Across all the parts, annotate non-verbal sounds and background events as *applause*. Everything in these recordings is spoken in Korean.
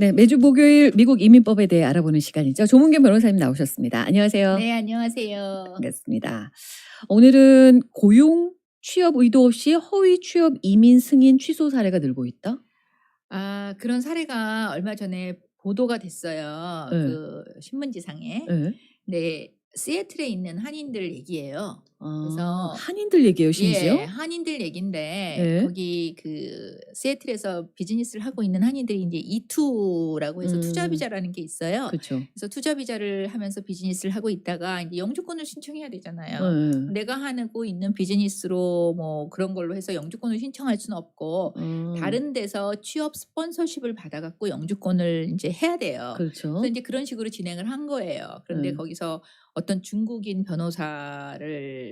네, 매주 목요일 미국 이민법에 대해 알아보는 시간이죠. 조문경 변호사님 나오셨습니다. 안녕하세요. 네, 안녕하세요. 반갑습니다. 오늘은 고용 취업 의도 없이 허위 취업 이민 승인 취소 사례가 늘고 있다. 아, 그런 사례가 얼마 전에 보도가 됐어요. 네. 그 신문지상에. 네. 네, 시애틀에 있는 한인들 얘기예요. 아, 그래서- 한인들 얘기예요, 심지어. 예, 한인들 얘긴데 네. 거기 그 시애틀에서 비즈니스를 하고 있는 한인들이 이제 E2라고 해서 음. 투자 비자라는 게 있어요. 그렇죠. 그래서 투자 비자를 하면서 비즈니스를 하고 있다가 이제 영주권을 신청해야 되잖아요. 네. 내가 하고 있는 비즈니스로 뭐 그런 걸로 해서 영주권을 신청할 수는 없고 음, 다른 데서 취업 스폰서십을 받아갖고 영주권을 이제 해야 돼요. 그렇죠. 그래서 이제 그런 식으로 진행을 한 거예요. 그런데 네. 거기서 어떤 중국인 변호사를 을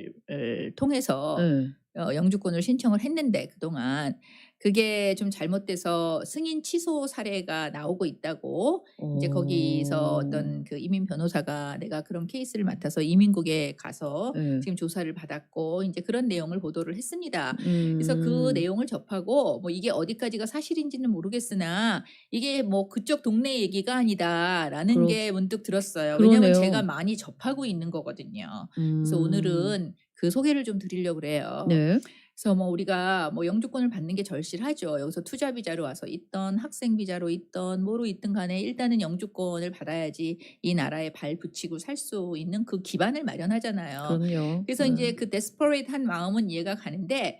통해서 네. 어, 영주권을 신청을 했는데 그동안 그게 좀 잘못돼서 승인 취소 사례가 나오고 있다고 이제 거기서 어, 어떤 그 이민 변호사가 내가 그런 케이스를 맡아서 이민국에 가서 네. 지금 조사를 받았고 이제 그런 내용을 보도를 했습니다. 음, 그래서 그 내용을 접하고 뭐 이게 어디까지가 사실인지는 모르겠으나 이게 뭐 그쪽 동네 얘기가 아니다라는 그러- 게 문득 들었어요. 왜냐하면 그러네요. 제가 많이 접하고 있는 거거든요. 그래서 음, 오늘은 그 소개를 좀 드리려고 그래요. 네. 그래서 뭐 우리가 뭐 영주권을 받는 게 절실하죠. 여기서 투자 비자로 와서 있던 학생 비자로 있던 뭐로 있든 간에 일단은 영주권을 받아야지 이 나라에 발 붙이고 살 수 있는 그 기반을 마련하잖아요. 그럼요. 그래서 네. 이제 그 데스퍼레이트한 마음은 이해가 가는데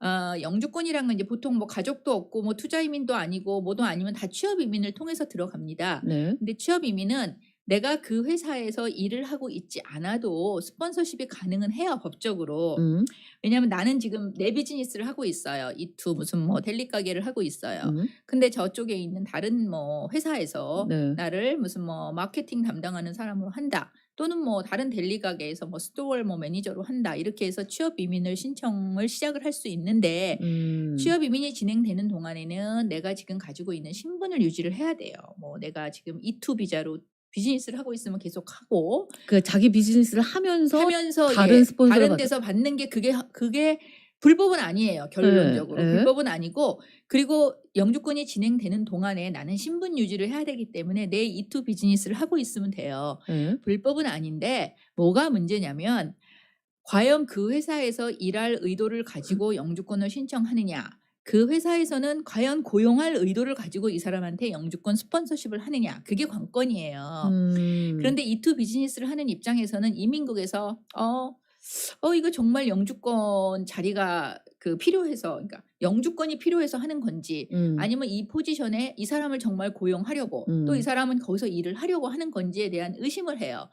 어, 영주권이란 건 이제 보통 뭐 가족도 없고 뭐 투자 이민도 아니고 뭐도 아니면 다 취업 이민을 통해서 들어갑니다. 네. 근데 취업 이민은 내가 그 회사에서 일을 하고 있지 않아도 스폰서십이 가능은 해요 법적으로. 음, 왜냐하면 나는 지금 내 비즈니스를 하고 있어요. 이투 무슨 뭐 델리 가게를 하고 있어요. 음, 근데 저쪽에 있는 다른 뭐 회사에서 네. 나를 무슨 뭐 마케팅 담당하는 사람으로 한다. 또는 뭐 다른 델리 가게에서 뭐 스토어 뭐 매니저로 한다. 이렇게 해서 취업 이민을 신청을 시작을 할 수 있는데 음, 취업 이민이 진행되는 동안에는 내가 지금 가지고 있는 신분을 유지를 해야 돼요. 뭐 내가 지금 이투 비자로 비즈니스를 하고 있으면 계속 하고 그 자기 비즈니스를 하면서 하면서 다른 예, 스폰서를 다른 데서 받는 게 그게 그게 불법은 아니에요. 결론적으로 네, 네. 불법은 아니고 그리고 영주권이 진행되는 동안에 나는 신분 유지를 해야 되기 때문에 내 이투 비즈니스를 하고 있으면 돼요. 네. 불법은 아닌데 뭐가 문제냐면 과연 그 회사에서 일할 의도를 가지고 영주권을 신청하느냐? 그 회사에서는 과연 고용할 의도를 가지고 이 사람한테 영주권 스폰서십을 하느냐? 그게 관건이에요. 음, 그런데 이투 비즈니스를 하는 입장에서는 이민국에서 어, 어 이거 정말 영주권 자리가 그 필요해서 그러니까 영주권이 필요해서 하는 건지 음, 아니면 이 포지션에 이 사람을 정말 고용하려고 음. 또이 사람은 거기서 일을 하려고 하는 건지에 대한 의심을 해요.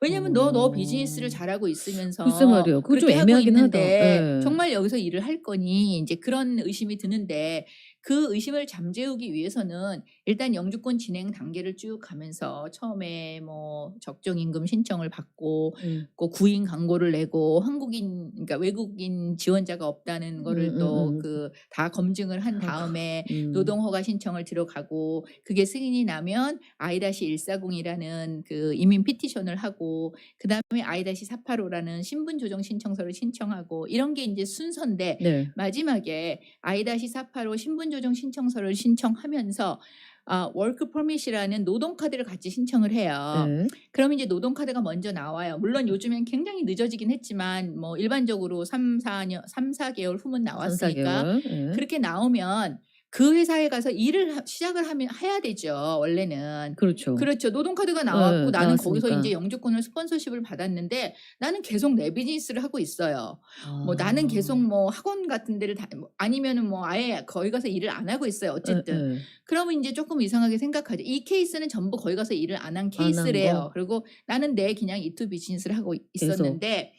왜냐면 너너 어. 비즈니스를 잘하고 있으면서 글쎄 말이에요. 그거 좀 그렇게 하고 애매하긴 하다. 있는데 예. 정말 여기서 일을 할 거니 이제 그런 의심이 드는데 그 의심을 잠재우기 위해서는 일단 영주권 진행 단계를 쭉 가면서 처음에 뭐 적정 임금 신청을 받고 음, 그 구인 광고를 내고 한국인 그러니까 외국인 지원자가 없다는 거를 음, 또 음, 음. 그다 검증을 한 아, 다음에 음. 노동 허가 신청을 들어가고 그게 승인이 나면 I-140이라는 그 이민 피티션을 하고 그다음에 I-485라는 신분 조정 신청서를 신청하고 이런 게 이제 순서인데 네. 마지막에 I-485 신분 조정 신청서를 신청하면서 아, 워크 퍼밋이라는 노동 카드를 같이 신청을 해요. 네. 그럼 이제 노동 카드가 먼저 나와요. 물론 요즘엔 굉장히 늦어지긴 했지만 뭐 일반적으로 3, 4년 3, 4개월 후면 나왔으니까 3, 4개월. 예. 그렇게 나오면 그 회사에 가서 일을 하- 시작을 하면 해야 되죠. 원래는. 그렇죠. 그렇죠. 노동카드가 나왔고 네, 나는 거기서 나왔으니까. 이제 영주권을 스폰서십을 받았는데 나는 계속 내 비즈니스를 하고 있어요. 뭐 아. 나는 계속 뭐 학원 같은 데를 다 뭐 아니면은 뭐 아예 거기 가서 일을 안 하고 있어요. 어쨌든. 예, 예. 그러면 이제 조금 이상하게 생각하죠. 이 케이스는 전부 거기 가서 일을 안한안한 케이스래요. 거? 그리고 나는 내 그냥 이투 비즈니스를 하고 있었는데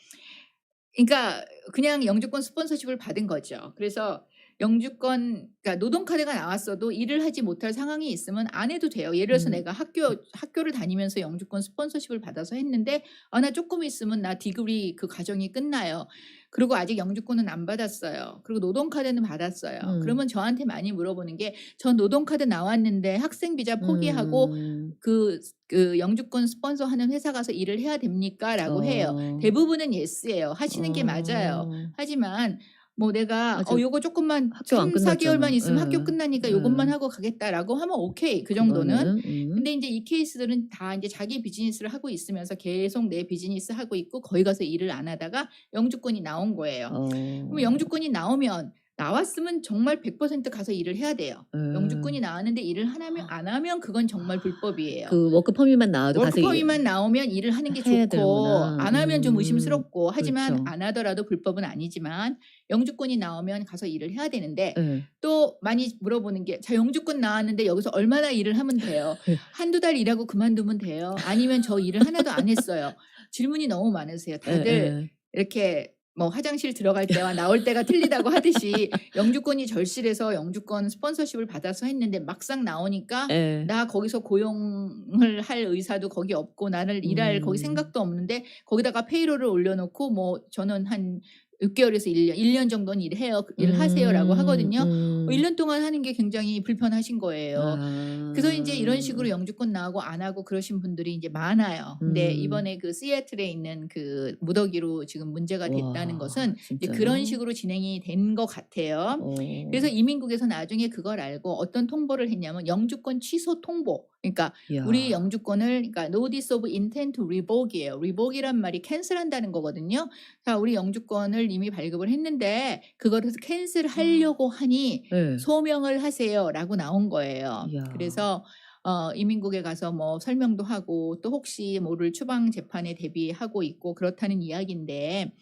그러니까 그냥 영주권 스폰서십을 받은 거죠. 그래서 영주권 그러니까 노동 카드가 나왔어도 일을 하지 못할 상황이 있으면 안 해도 돼요. 예를 들어서 음. 내가 학교 학교를 다니면서 영주권 스폰서십을 받아서 했는데 아 나 조금 있으면 나 디그리 그 과정이 끝나요. 그리고 아직 영주권은 안 받았어요. 그리고 노동 카드는 받았어요. 음. 그러면 저한테 많이 물어보는 게저 노동 카드 나왔는데 학생 비자 포기하고 음. 그, 그 영주권 스폰서 하는 회사 가서 일을 해야 됩니까? 라고 해요. 어. 대부분은 예스예요. 하시는 게 맞아요. 어. 하지만 뭐 내가 맞아. 어 요거 조금만 학교 안 3, 4개월만 끝났잖아. 있으면 예. 학교 끝나니까 예. 요것만 하고 가겠다라고 하면 오케이. 그 정도는. 그거는, 음. 근데 이제 이 케이스들은 다 이제 자기 비즈니스를 하고 있으면서 계속 내 비즈니스 하고 있고 거기 가서 일을 안 하다가 영주권이 나온 거예요. 어. 그럼 영주권이 나오면 나왔으면 정말 100% 가서 일을 해야 돼요. 음. 영주권이 나왔는데 일을 하나면 안 하면 그건 정말 불법이에요. 그 워크 퍼밋만 나와도 가서 월크퍼미만 나오면 일을 하는 게 해야 좋고 되는구나. 안 하면 좀 음, 의심스럽고 하지만 그렇죠. 안 하더라도 불법은 아니지만 영주권이 나오면 가서 일을 해야 되는데 예. 또 많이 물어보는 게 자 영주권 나왔는데 여기서 얼마나 일을 하면 돼요? 네. *laughs* 한두 달 일하고 그만두면 돼요? 아니면 저 일을 하나도 안 했어요? *laughs* 질문이 너무 많으세요. 다들 예, 예. 이렇게 뭐 화장실 들어갈 때와 나올 때가 틀리다고 하듯이 *laughs* 영주권이 절실해서 영주권 스폰서십을 받아서 했는데 막상 나오니까 예. 나 거기서 고용을 할 의사도 거기 없고 나를 일할 거기 음. 생각도 없는데 거기다가 페이로를 올려놓고 뭐 저는 한 6개월에서 1년, 1년 정도는 일해요, 일하세요라고 음, 하거든요. 음. 뭐 1년 동안 하는 게 굉장히 불편하신 거예요. 아. 그래서 이제 이런 식으로 영주권 나오고 안 하고 그러신 분들이 이제 많아요. 근데 음. 이번에 그 시애틀에 있는 그 무더기로 지금 문제가 됐다는 와, 것은? 그런 식으로 진행이 된 것 같아요. 어. 그래서 이민국에서 나중에 그걸 알고 어떤 통보를 했냐면 영주권 취소 통보. 그러니까 이야. 우리 영주권을 그러니까 notice of intent to revoke이에요. revoke이란 말이 캔슬한다는 거거든요. 자, 우리 영주권을 이미 발급을 했는데 그거를 캔슬하려고 하니 예. 소명을 하세요라고 나온 거예요. 이야. 그래서 어, 이민국에 가서 뭐 설명도 하고 또 혹시 모를 추방 재판에 대비하고 있고 그렇다는 이야기인데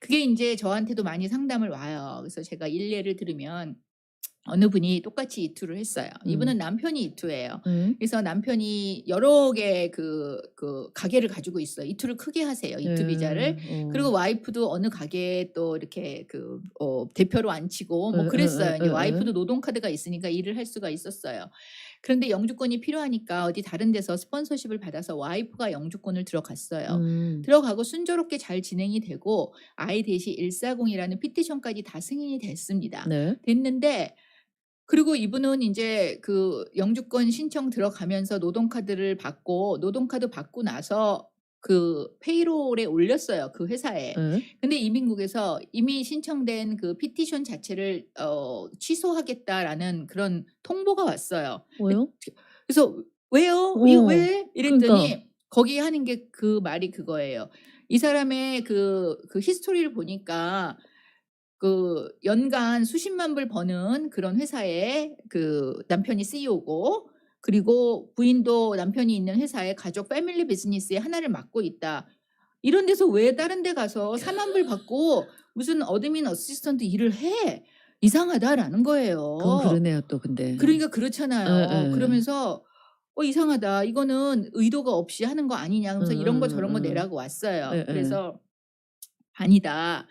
그게 이제 저한테도 많이 상담을 와요. 그래서 제가 일례를 들으면 어느 분이 똑같이 이투를 했어요. 음. 이분은 남편이 이투예요. 음. 그래서 남편이 여러 개그그 가게를 가지고 있어요. 이투를 크게 하세요. 이투 예. 비자를. 어. 그리고 와이프도 어느 가게에 또 이렇게 그 어, 대표로 앉히고 에, 뭐 에, 그랬어요. 에, 이제 에, 와이프도 에. 노동 카드가 있으니까 일을 할 수가 있었어요. 그런데 영주권이 필요하니까 어디 다른 데서 스폰서십을 받아서 와이프가 영주권을 들어갔어요. 음. 들어가고 순조롭게 잘 진행이 되고 아이 대시 140이라는 피티션까지 다 승인이 됐습니다. 네. 됐는데 그리고 이분은 이제 그 영주권 신청 들어가면서 노동카드를 받고 노동카드 받고 나서 그 페이롤에 올렸어요. 그 회사에. 예. 근데 이민국에서 이미 신청된 그 피티션 자체를 어 취소하겠다라는 그런 통보가 왔어요. 뭐요? 그래서 왜요? 이거 어, 왜? 이랬더니 그러니까. 거기 하는 게 그 말이 그거예요. 이 사람의 그, 그 히스토리를 보니까 그 연간 수십만 불 버는 그런 회사에 그 남편이 CEO고 그리고 부인도 남편이 있는 회사에 가족 패밀리 비즈니스에 하나를 맡고 있다. 이런 데서 왜 다른 데 가서 4만 불 받고 무슨 어드민 어시스턴트 일을 해? 이상하다라는 거예요. 그건 그러네요 또 근데. 그러니까 그렇잖아요. 에, 에. 그러면서 어 이상하다. 이거는 의도가 없이 하는 거 아니냐. 그래서 음, 이런 거 음, 저런 거 음. 내라고 왔어요. 에, 에. 그래서 아니다.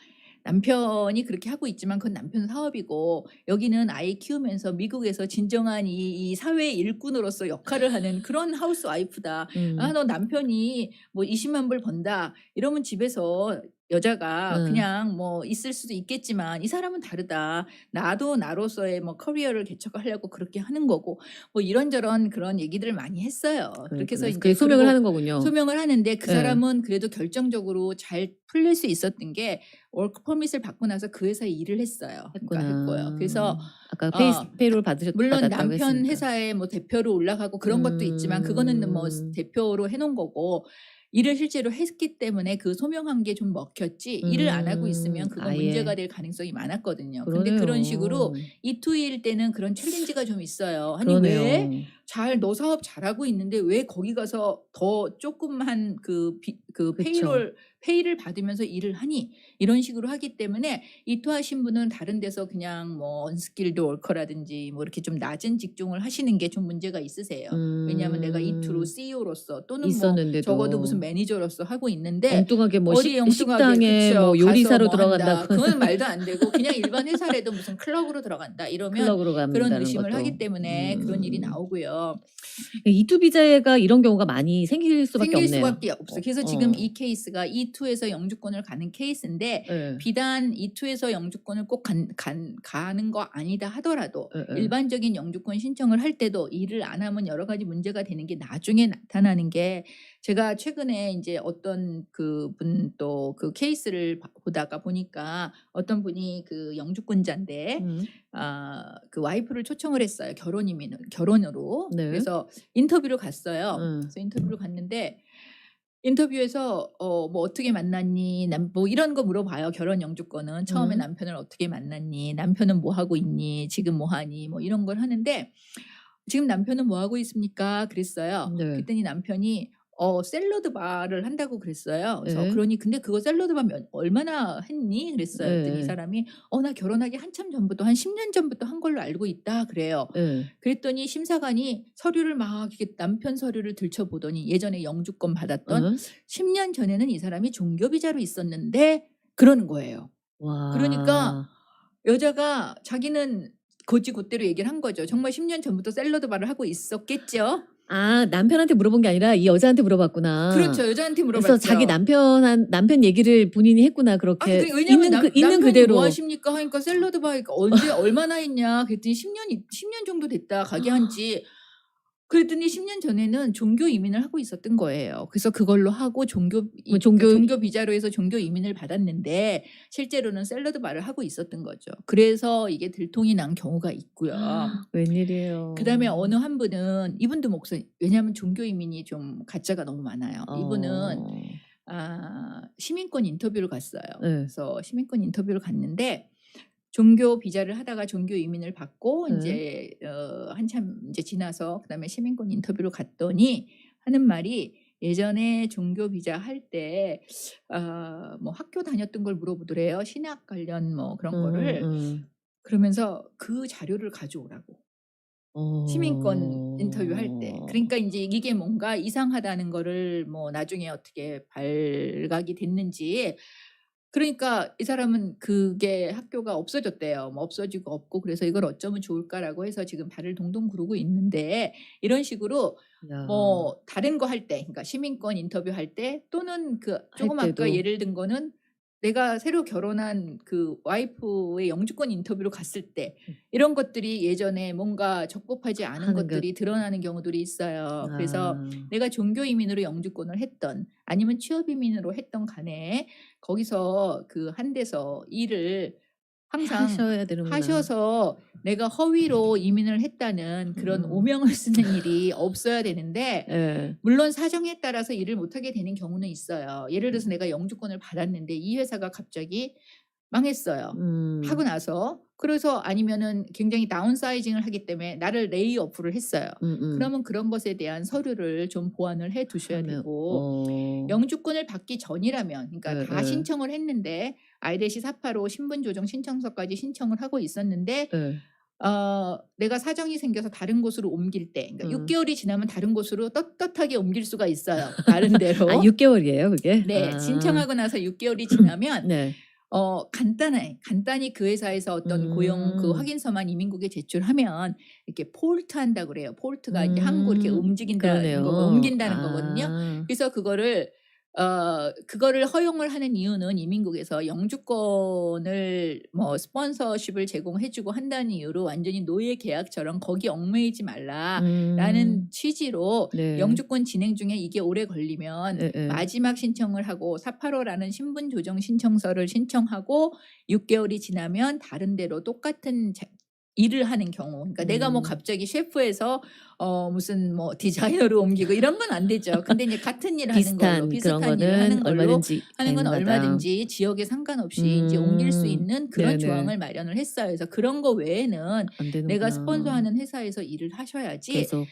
남편이 그렇게 하고 있지만 그건 남편 사업이고 여기는 아이 키우면서 미국에서 진정한 이, 이 사회 일꾼으로서 역할을 하는 그런 하우스 와이프다. 음. 아, 너 남편이 뭐 20만 불 번다. 이러면 집에서 여자가 음. 그냥 뭐 있을 수도 있겠지만 이 사람은 다르다. 나도 나로서의 뭐 커리어를 개척하려고 그렇게 하는 거고 뭐 이런저런 그런 얘기들을 많이 했어요. 그렇게 해서 이제 소명을 하는 거군요. 소명을 하는데 그 네. 사람은 그래도 결정적으로 잘 풀릴 수 있었던 게 워크 퍼밋을 받고 나서 그 회사에 일을 했어요. 그러니까 했고요. 그래서 아까 페이, 어, 페이롤 받으셨 물론 받았다고 남편 했으니까. 회사에 뭐 대표로 올라가고 그런 것도 있지만 그거는 뭐 음. 대표로 해놓은 거고 일을 실제로 했기 때문에 그 소명한 게 좀 먹혔지 일을 안 하고 있으면 음, 그건 아예. 문제가 될 가능성이 많았거든요. 그러네요. 그런 식으로 이투일 때는 그런 챌린지가 좀 있어요. 아니 왜 그러네요. 잘 너 사업 잘하고 있는데 왜 거기 가서 더 조금한 그, 비, 그. 페이롤 페이를 받으면서 일을 하니 이런 식으로 하기 때문에 이투하신 분은 다른 데서 그냥 뭐 언스킬드 월커라든지 뭐 이렇게 좀 낮은 직종을 하시는 게 좀 문제가 있으세요. 왜냐하면 내가 이투로 음. CEO로서 또는 뭐 있었는데도 적어도 무슨 매니저로서 하고 있는데 엉뚱하게 뭐 어디 식, 엉뚱하게 식당에 그쵸, 뭐 가서 요리사로 뭐 들어간다. 그건 말도 안 되고 그냥 일반 회사라도 무슨 클럽으로 들어간다 이러면 클럽으로 가면 그런 의심을 하기 때문에 그런 일이 음. 나오고요. 거죠. 이투 비자가 이런 경우가 많이 생길 수밖에 생길 없네요. 수밖에 없어. 그래서 어. 지금 이 케이스가 E2에서 영주권을 가는 케이스인데 예. 비단 E2에서 영주권을 꼭 간, 간, 가는 거 아니다 하더라도 예, 예. 일반적인 영주권 신청을 할 때도 일을 안 하면 여러 가지 문제가 되는 게 나중에 나타나는 게 제가 최근에 이제 어떤 그분 또 그 케이스를 봐- 보다가 보니까 어떤 분이 그 영주권자인데 음. 아, 그 와이프를 초청을 했어요. 결혼 이민을 결혼으로. 네. 그래서 인터뷰를 갔어요. 음. 그래서 인터뷰를 갔는데 인터뷰에서 어 뭐 어떻게 만났니? 남 뭐 이런 거 물어봐요. 결혼 영주권은 처음에 음. 남편을 어떻게 만났니? 남편은 뭐 하고 있니? 지금 뭐 하니? 뭐 이런 걸 하는데 지금 남편은 뭐 하고 있습니까? 그랬어요. 네. 그랬더니 남편이 어 샐러드 바를 한다고 그랬어요. 그래서 네. 그러니 근데 그거 샐러드 바 몇- 얼마나 했니? 그랬어요. 그랬더니 네. 이 사람이 어 나 결혼하기 한참 전부터 한 10 년 전부터 한 걸로 알고 있다 그래요. 예. 그랬더니 심사관이 서류를 막 이렇게 남편 서류를 들춰보더니 예전에 영주권 받았던 어? 10년 전에는 이 사람이 종교 비자로 있었는데 그러는 거예요. 와. 그러니까 여자가 자기는 고지 곧대로 얘기를 한 거죠. 정말 10 년 전부터 샐러드 바를 하고 있었겠죠. 아 남편한테 물어본 게 아니라 이 여자한테 물어봤구나. 그렇죠. 여자한테 물어봤죠. 그래서 자기 남편한 남편 얘기를 본인이 했구나 그렇게 아니, 그 왜냐면 있는 남, 그, 있는 남편이 그대로. 뭐 하십니까 하니까 샐러드 바니까 언제 얼마나 했냐 그랬더니 10년 10년 정도 됐다 가게 한지 그랬더니 10년 전에는 종교 이민을 하고 있었던 거예요. 그래서 그걸로 하고 종교 이- 뭐 종교- 그러니까 종교 비자로 해서 종교 이민을 받았는데 실제로는 샐러드 바를 하고 있었던 거죠. 그래서 이게 들통이 난 경우가 있고요. 웬일이에요. 그다음에 어느 한 분은 이분도 목사 왜냐하면 종교 이민이 좀 가짜가 너무 많아요. 이분은 어. 아, 시민권 인터뷰를 갔어요. 네. 그래서 시민권 인터뷰를 갔는데 종교 비자를 하다가 종교 이민을 받고 네. 이제 어, 한참 이제 지나서 그다음에 시민권 인터뷰를 갔더니 하는 말이 예전에 종교 비자 할때 어, 뭐 학교 다녔던 걸 물어보더래요. 신학 관련 뭐 그런 거를 음, 그러면서 그 자료를 가져오라고. 어. 시민권 인터뷰 할 때. 그러니까 이제 이게 뭔가 이상하다는 거를 뭐 나중에 어떻게 발각이 됐는지 그러니까 이 사람은 그게 학교가 없어졌대요. 뭐 없어지고 없고 그래서 이걸 어쩌면 좋을까라고 해서 지금 발을 동동 구르고 있는데 이런 식으로 야. 뭐 다른 거 할 때, 그러니까 시민권 인터뷰 할 때 또는 그 조금 아까 때도. 예를 든 거는 내가 새로 결혼한 그 와이프의 영주권 인터뷰로 갔을 때 음. 이런 것들이 예전에 뭔가 적법하지 않은 하는 것. 것들이 드러나는 경우들이 있어요. 그래서 아. 내가 종교 이민으로 영주권을 했던 아니면 취업 이민으로 했던 간에 거기서 그 한 데서 일을 항상 하셔야 되는구나. 하셔서 내가 허위로 이민을 했다는 그런 음. 오명을 쓰는 일이 *laughs* 없어야 되는데 예. 물론 사정에 따라서 일을 못하게 되는 경우는 있어요. 예를 들어서 내가 영주권을 받았는데 이 회사가 갑자기 망했어요. 음. 하고 나서 그래서 아니면은 굉장히 다운사이징을 하기 때문에 나를 레이오프를 했어요. 음, 음. 그러면 그런 것에 대한 서류를 좀 보완을 해 두셔야 하면, 되고 어. 영주권을 받기 전이라면 그러니까 네, 다 네. 신청을 했는데 아이레시 사파로 신분 조정 신청서까지 신청을 하고 있었는데 예. 어, 내가 사정이 생겨서 다른 곳으로 옮길 때, 그러니까 음. 6개월이 지나면 다른 곳으로 떳떳하게 옮길 수가 있어요. 다른 *laughs* 데로. 아 6개월이에요 그게? 네, 아. 신청하고 나서 6개월이 *clears throat* 지나면 네. 어, 간단해. 간단히 그 회사에서 어떤 고용 그 음. 확인서만 이민국에 제출하면 이렇게 폴트 한다 그래요. 폴트가 음. 한국 이렇게 움직인다는 그러네요. 거, 옮긴다는 아. 거거든요. 그래서 그거를 어 그거를 허용을 하는 이유는 이민국에서 영주권을 뭐 스폰서십을 제공해주고 한다는 이유로 완전히 노예 계약처럼 거기 얽매이지 말라라는 음. 취지로 네. 영주권 진행 중에 이게 오래 걸리면 예, 예. 마지막 신청을 하고 485라는 신분 조정 신청서를 신청하고 6개월이 지나면 다른 데로 똑같은 자- 일을 하는 경우. 그러니까 내가 뭐 음. 갑자기 셰프에서 어 무슨 뭐 디자이너로 옮기고 이런 건 안 되죠. 근데 이제 같은 일 하는 비슷한 걸로 그런 비슷한 일을 거는 하는 걸로 얼마든지 하는 건 가능하다. 얼마든지 지역에 상관없이 이제 옮길 수 음. 있는 그런 네네. 조항을 마련을 했어요. 그래서 그런 거 외에는 안 되는구나. 내가 스폰서하는 회사에서 일을 하셔야지 계속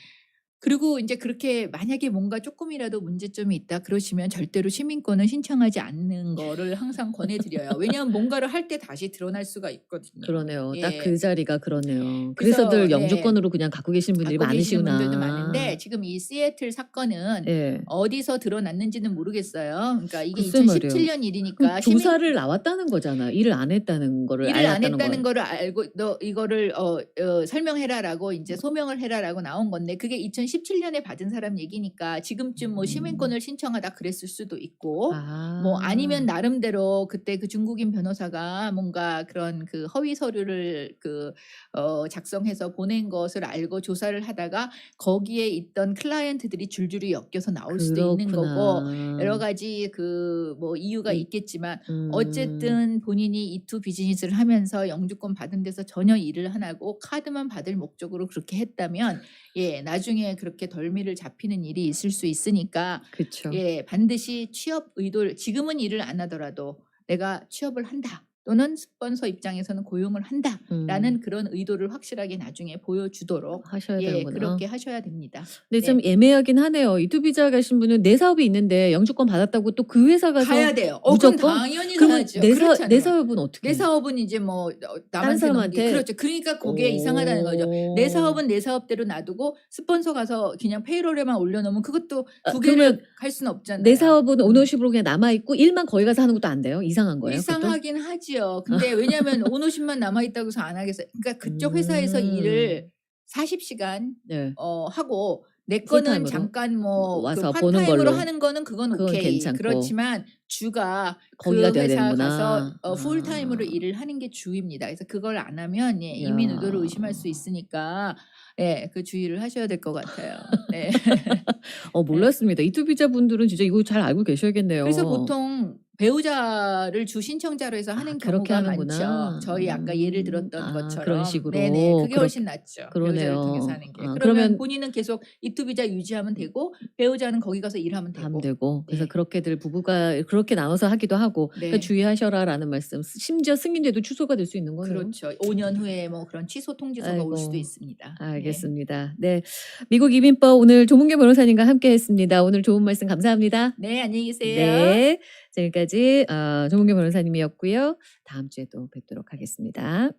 그리고 이제 그렇게 만약에 뭔가 조금이라도 문제점이 있다 그러시면 절대로 시민권을 신청하지 않는 거를 항상 권해드려요. 왜냐하면 뭔가를 할 때 다시 드러날 수가 있거든요. 그러네요. 예. 딱 그 자리가 그러네요. 그래서, 그래서들 네. 영주권으로 그냥 갖고 계신 분들이 갖고 계시는 많으시구나. 분들도 많은데 지금 이 시애틀 사건은 예. 어디서 드러났는지는 모르겠어요. 그러니까 이게 글쎄 말이에요. 2017년 일이니까 조사를 나왔다는 거잖아. 일을 안 했다는 거를 일을 안 알았다는 했다는 거. 거를 알고 너 이거를 어, 어, 설명해라라고 이제 소명을 해라라고 나온 건데 그게 2017년 에 받은 사람 얘기니까 지금쯤 뭐 음. 시민권을 신청하다 그랬을 수도 있고 아. 뭐 아니면 나름대로 그때 그 중국인 변호사가 뭔가 그런 그 허위 서류를 그 어, 작성해서 보낸 것을 알고 조사를 하다가 거기에 있던 클라이언트들이 줄줄이 엮여서 나올 수도 있는 거고 그렇구나. 여러 가지 그 뭐 이유가 이- 있겠지만 음. 어쨌든 본인이 이 투 비즈니스를 하면서 영주권 받은 데서 전혀 일을 안 하고 카드만 받을 목적으로 그렇게 했다면 예 나중에 그렇게 덜미를 잡히는 일이 있을 수 있으니까 그렇죠. 예 반드시 취업 의도를 지금은 일을 안 하더라도 내가 취업을 한다 또는 스폰서 입장에서는 고용을 한다라는 음. 그런 의도를 확실하게 나중에 보여주도록 하셔야 예 되는구나. 그렇게 하셔야 됩니다. 근데 네. 좀 애매하긴 하네요. 이투비자 가신 분은 내 사업이 있는데 영주권 받았다고 또 그 회사 가서 가야 돼요. 어, 무조건? 당연히 그러면 가야죠. 내, 사. 내 사업은 어떻게? 내 사업은 이제 뭐 어, 남한테 사람한테? 그렇죠. 그러니까 그게 이상하다는 거죠. 내 오. 사업은 내 사업대로 놔두고 스폰서 가서 그냥 페이롤에만 올려놓으면 그것도 아, 두 그러면 개를 갈 수는 없잖아요. 내 사업은 오너십으로 그냥 남아 있고 일만 거기 가서 하는 것도 안 돼요? 이상한 거예요? 그것도? 이상하긴 하지 요. 근데 왜냐하면 오너십만 *laughs* 남아 있다고 해서 안 하겠어요. 그러니까 그쪽 회사에서 음. 일을 40시간 네. 어, 하고 내 거는 풀타임으로? 잠깐 뭐 와서 그 보는 파타임으로 걸로. 하는 거는 그건 그건 오케이. 괜찮고. 그렇지만 주가 거기가 그 돼야 회사 되는구나. 가서 어, 풀타임으로 아. 일을 하는 게 주입니다. 그래서 그걸 안 하면 예, 이민 야. 의도를 의심할 수 있으니까 예, 그 주의를 하셔야 될 것 같아요. 네. *laughs* 어 몰랐습니다. 이투비자 분들은 진짜 이거 잘 알고 계셔야겠네요. 그래서 보통 배우자를 주 신청자로 해서 하는 아, 그렇게 경우가 하는구나. 많죠. 저희 아까 예를 음. 들었던 아, 것처럼 그런 식으로. 네네, 그게 그렇- 훨씬 낫죠. 배우자를 그러네요. 통해서 하는 게. 아, 그러면, 그러면- 본인은 계속 이투비자 유지하면 되고 배우자는 거기 가서 일하면 되고. 하면 되고 그래서 네. 그렇게들 부부가 그렇게 나눠서 하기도 하고 네. 그러니까 주의하셔라라는 말씀. 심지어 승인돼도 취소가 될 수 있는 거예요. 그렇죠. 5년 후에 뭐 그런 취소 통지서가 올 아이고. 수도 있습니다. 네. 알겠습니다. 네. 미국 이민법 오늘 조문계 변호사님과 함께 했습니다. 오늘 좋은 말씀 감사합니다. 네, 안녕히 계세요. 네. 지금까지 어, 조문계 변호사님이었고요. 다음 주에 또 뵙도록 하겠습니다.